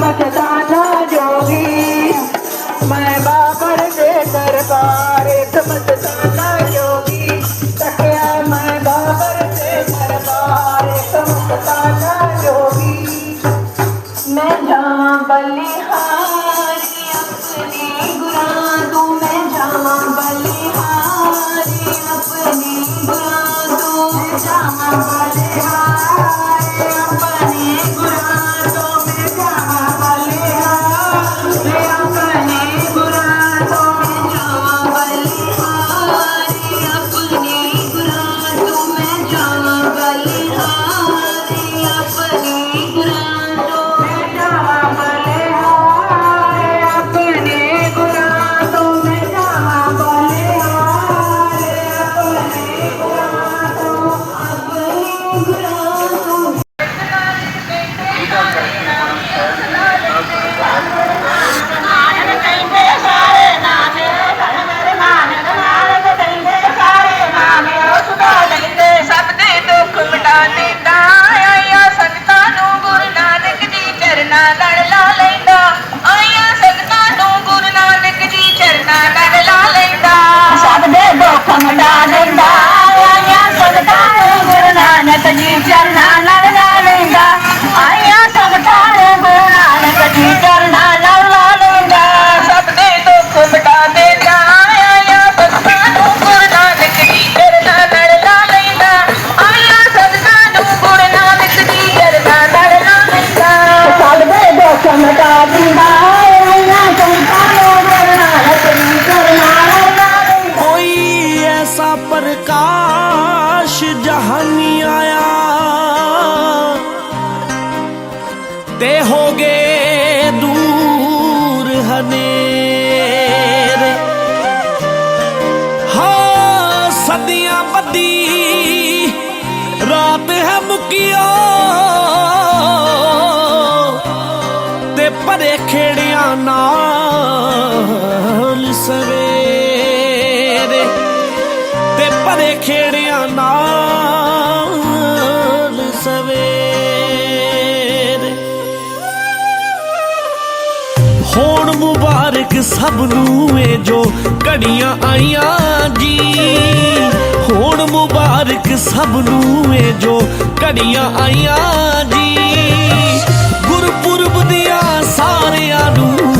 मस्ताना जोगी मैं बाबर के दरबार मस्ताना जोगी सख्या मैं बाबर के दरबार मस्ताना जोगी मैं जहाँ बलिहारी अपनी गुरा दो, मैं जहाँ बलिहारी अपनी गुरा दो जहाँ बलिहारी ਬਖਸ਼ ਜਹਾਨੀ ਆਇਆ। ਤੇ ਹੋ ਗਏ ਦੂਰ ਹਨੇਰੇ। ਹਾਂ, ਸਦੀਆਂ ਬੱਦੀ ਰਾਤ ਹੈ ਮੁਕਿਆ ਤੇ ਪਰੇ ਖੇੜਿਆਂ ਨਾਲ ਭਰੇ ਖੇੜਿਆਂ ਨਾਲ ਸਵੇਰ। ਹੋਣ ਮੁਬਾਰਕ ਸਭ ਨੂੰ ਏ ਜੋ ਘੜੀਆਂ ਆਈਆਂ ਜੀ। ਹੋਣ ਮੁਬਾਰਕ ਸਭ ਨੂੰ ਏ ਜੋ ਘੜੀਆਂ ਆਈਆਂ ਜੀ। ਗੁਰਪੁਰਬ ਦੀਆਂ ਸਾਰਿਆਂ ਨੂੰ